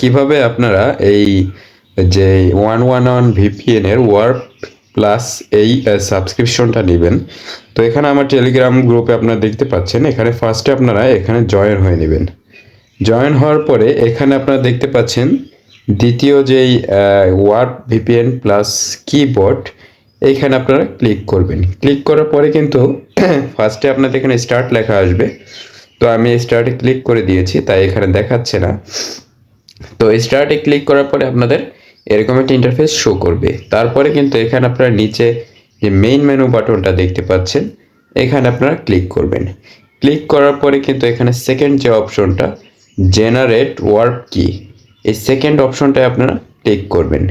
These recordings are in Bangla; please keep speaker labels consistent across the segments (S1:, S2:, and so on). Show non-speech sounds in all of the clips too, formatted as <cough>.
S1: কীভাবে আপনারা এই যে ওয়ান ওয়ান ওয়ান ভিপিএন এর ওয়ার্ক প্লাস এই সাবস্ক্রিপশনটা নেবেন। তো এখানে আমার টেলিগ্রাম গ্রুপে আপনারা দেখতে পাচ্ছেন, এখানে ফার্স্টে আপনারা এখানে জয়েন হয়ে নেবেন। জয়েন হওয়ার পরে এখানে আপনারা দেখতে পাচ্ছেন, দ্বিতীয় যেই ওয়ার্ড ভিপিএন প্লাস কিবোর্ড এইখানে আপনারা ক্লিক করবেন। ক্লিক করার পরে কিন্তু <clears throat> ফার্স্টে আপনাদের এখানে স্টার্ট লেখা আসবে। তো আমি স্টার্টে ক্লিক করে দিয়েছি, তাই এখানে দেখাচ্ছে না। তো স্টার্টে ক্লিক করার পরে আপনাদের এরকম একটা ইন্টারফেস শো করবে। তারপরে কিন্তু এখানে আপনারা নিচে যে মেইন মেনু বাটনটা দেখতে পাচ্ছেন, এখানে আপনারা ক্লিক করবেন। ক্লিক করার পরে কিন্তু এখানে সেকেন্ড যে অপশনটা জেনারেট ওয়ার্ক কি এই সেকেন্ড অপশনটায় আপনারা ক্লিক করবেন।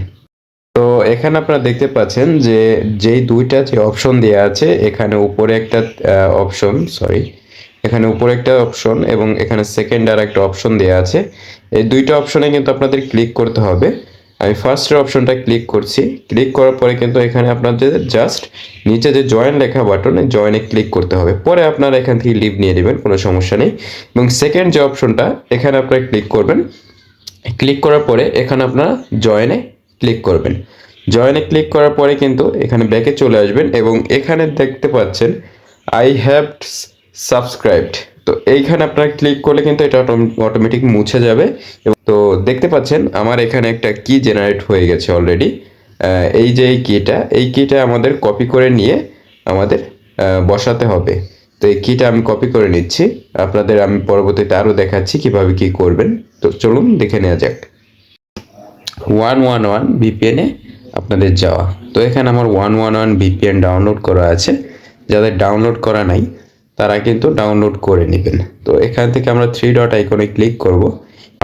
S1: তো এখানে আপনারা দেখতে পাচ্ছেন যে, যেই দুইটা যে অপশন দেওয়া আছে, এখানে উপরে একটা অপশন সরি এখানে উপরে একটা অপশন এবং এখানে সেকেন্ড আর একটা অপশন দেওয়া আছে। এই দুইটা অপশনে কিন্তু আপনাদের ক্লিক করতে হবে। আমি ফার্স্টের অপশনটা ক্লিক করছি। ক্লিক করার পরে কিন্তু এখানে আপনাদের জাস্ট নিচে যে জয়েন লেখা বাটনে জয়েনে ক্লিক করতে হবে। পরে আপনারা এখান থেকে লিভ নিয়ে নেবেন, কোনো সমস্যা নেই। এবং সেকেন্ড যে অপশনটা এখানে আপনারা ক্লিক করবেন। ক্লিক করার পরে এখানে আপনারা জয়েনে ক্লিক করবেন। জয়েনে ক্লিক করার পরে কিন্তু এখানে ব্যাকে চলে আসবেন এবং এখানে দেখতে পাচ্ছেন আই হ্যাভ সাবস্ক্রাইবড। তো এইখানে আপনারা ক্লিক করলে কিন্তু এটা অটোমেটিক মুছে যাবে। এবং তো দেখতে পাচ্ছেন, আমার এখানে একটা কি জেনারেট হয়ে গেছে অলরেডি এই যে এই কিটা এই কিটা আমাদের কপি করে নিয়ে আমাদের বসাতে হবে। তো এই কিটা আমি কপি করে নিচ্ছি। আপনাদের আমি পরবর্তীতে আরও দেখাচ্ছি কীভাবে কি করবেন। তো চলুন দেখে নেওয়া যাক। ওয়ান ওয়ান ওয়ান ভিপিএনে আপনাদের যাওয়া। তো এখানে আমার one one one VPN download করা আছে। যাদের ডাউনলোড করা নাই তারা কিন্তু ডাউনলোড করে নেবেন। তো এখান থেকে আমরা থ্রি ডট আইকনে ক্লিক করব।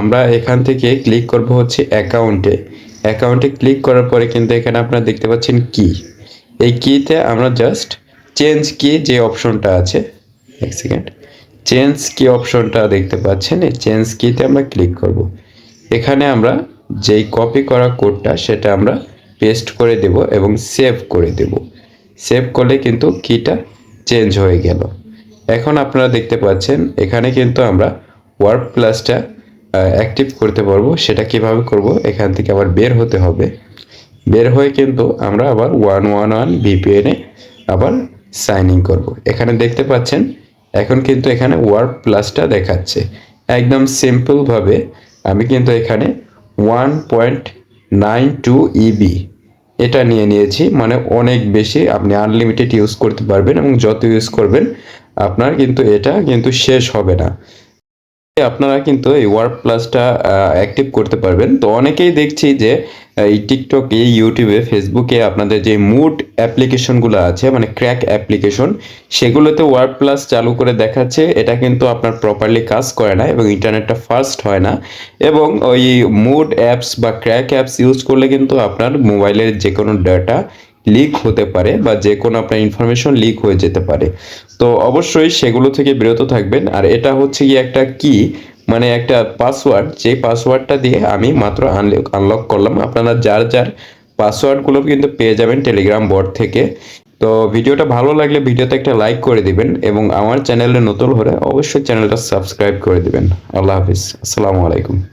S1: আমরা এখান থেকে ক্লিক করব হচ্ছে অ্যাকাউন্টে অ্যাকাউন্টে ক্লিক করার পরে কিন্তু এখানে আপনারা দেখতে পাচ্ছেন কি এই কিতে আমরা জাস্ট চেঞ্জ কি যে অপশনটা আছে, এক সেকেন্ড চেঞ্জ কি অপশনটা দেখতে পাচ্ছেন, এই চেঞ্জ কিতে আমরা ক্লিক করব। এখানে আমরা যেই কপি করা কোডটা সেটা আমরা পেস্ট করে দেব এবং সেভ করে দেব। সেভ করলে কিন্তু কিটা চেঞ্জ হয়ে গেল। এখন আপনারা দেখতে পাচ্ছেন, এখানে কিন্তু আমরা ওয়ার্ক প্লাসটা অ্যাক্টিভ করতে পারব। সেটা কীভাবে করব, এখান থেকে আবার বের হতে হবে। বের হয়ে কিন্তু আমরা আবার ওয়ান ওয়ান ওয়ান ভিপিএনে আবার সাইন ইন করব। এখানে দেখতে পাচ্ছেন, এখন কিন্তু এখানে ওয়ার্ক প্লাসটা দেখাচ্ছে। একদম সিম্পলভাবে আমি কিন্তু এখানে one point nine two EB এটা নিয়ে নিয়েছি। মানে অনেক বেশি আপনি আনলিমিটেড ইউজ করতে পারবেন এবং যত ইউজ করবেন, আপনার কিন্তু এটা কিন্তু শেষ হবে না। আপনারা কিন্তু এই ওয়ার্ক প্লাসটা অ্যাক্টিভ করতে পারবেন। তো অনেকেই দেখছি যে এই টিকটকে ইউটিউবে, ফেসবুকে আপনাদের যে মুড অ্যাপ্লিকেশনগুলো আছে মানে ক্র্যাক অ্যাপ্লিকেশন, সেগুলোতে ওয়ার্ক প্লাস চালু করে দেখাচ্ছে। এটা কিন্তু আপনার প্রপারলি কাজ করে না এবং ইন্টারনেটটা ফাস্ট হয় না। এবং ওই মুড অ্যাপস বা ক্র্যাক অ্যাপস ইউজ করলে কিন্তু আপনার মোবাইলের যে কোনো ডাটা লিক হতে পারে বা যে কোনো আপনার ইনফরমেশন লিক হয়ে যেতে পারে। তো অবশ্যই সেগুলো থেকে বিরত থাকবেন। আর এটা হচ্ছে কি একটা কি? মানে একটা পাসওয়ার্ড যে পাসওয়ার্ডটা দিয়ে আমি মাত্র আনলক করলাম। আপনারা যার যার পাসওয়ার্ডগুলো কিন্তু পেয়ে যাবেন টেলিগ্রাম বোর্ড থেকে। তো ভিডিওটা ভালো লাগলে ভিডিওতে একটা লাইক করে দিবেন এবং আমার চ্যানেলে নতুন হলে অবশ্যই চ্যানেলটা সাবস্ক্রাইব করে দিবেন। আল্লাহ হাফিজ। আসসালামু আলাইকুম।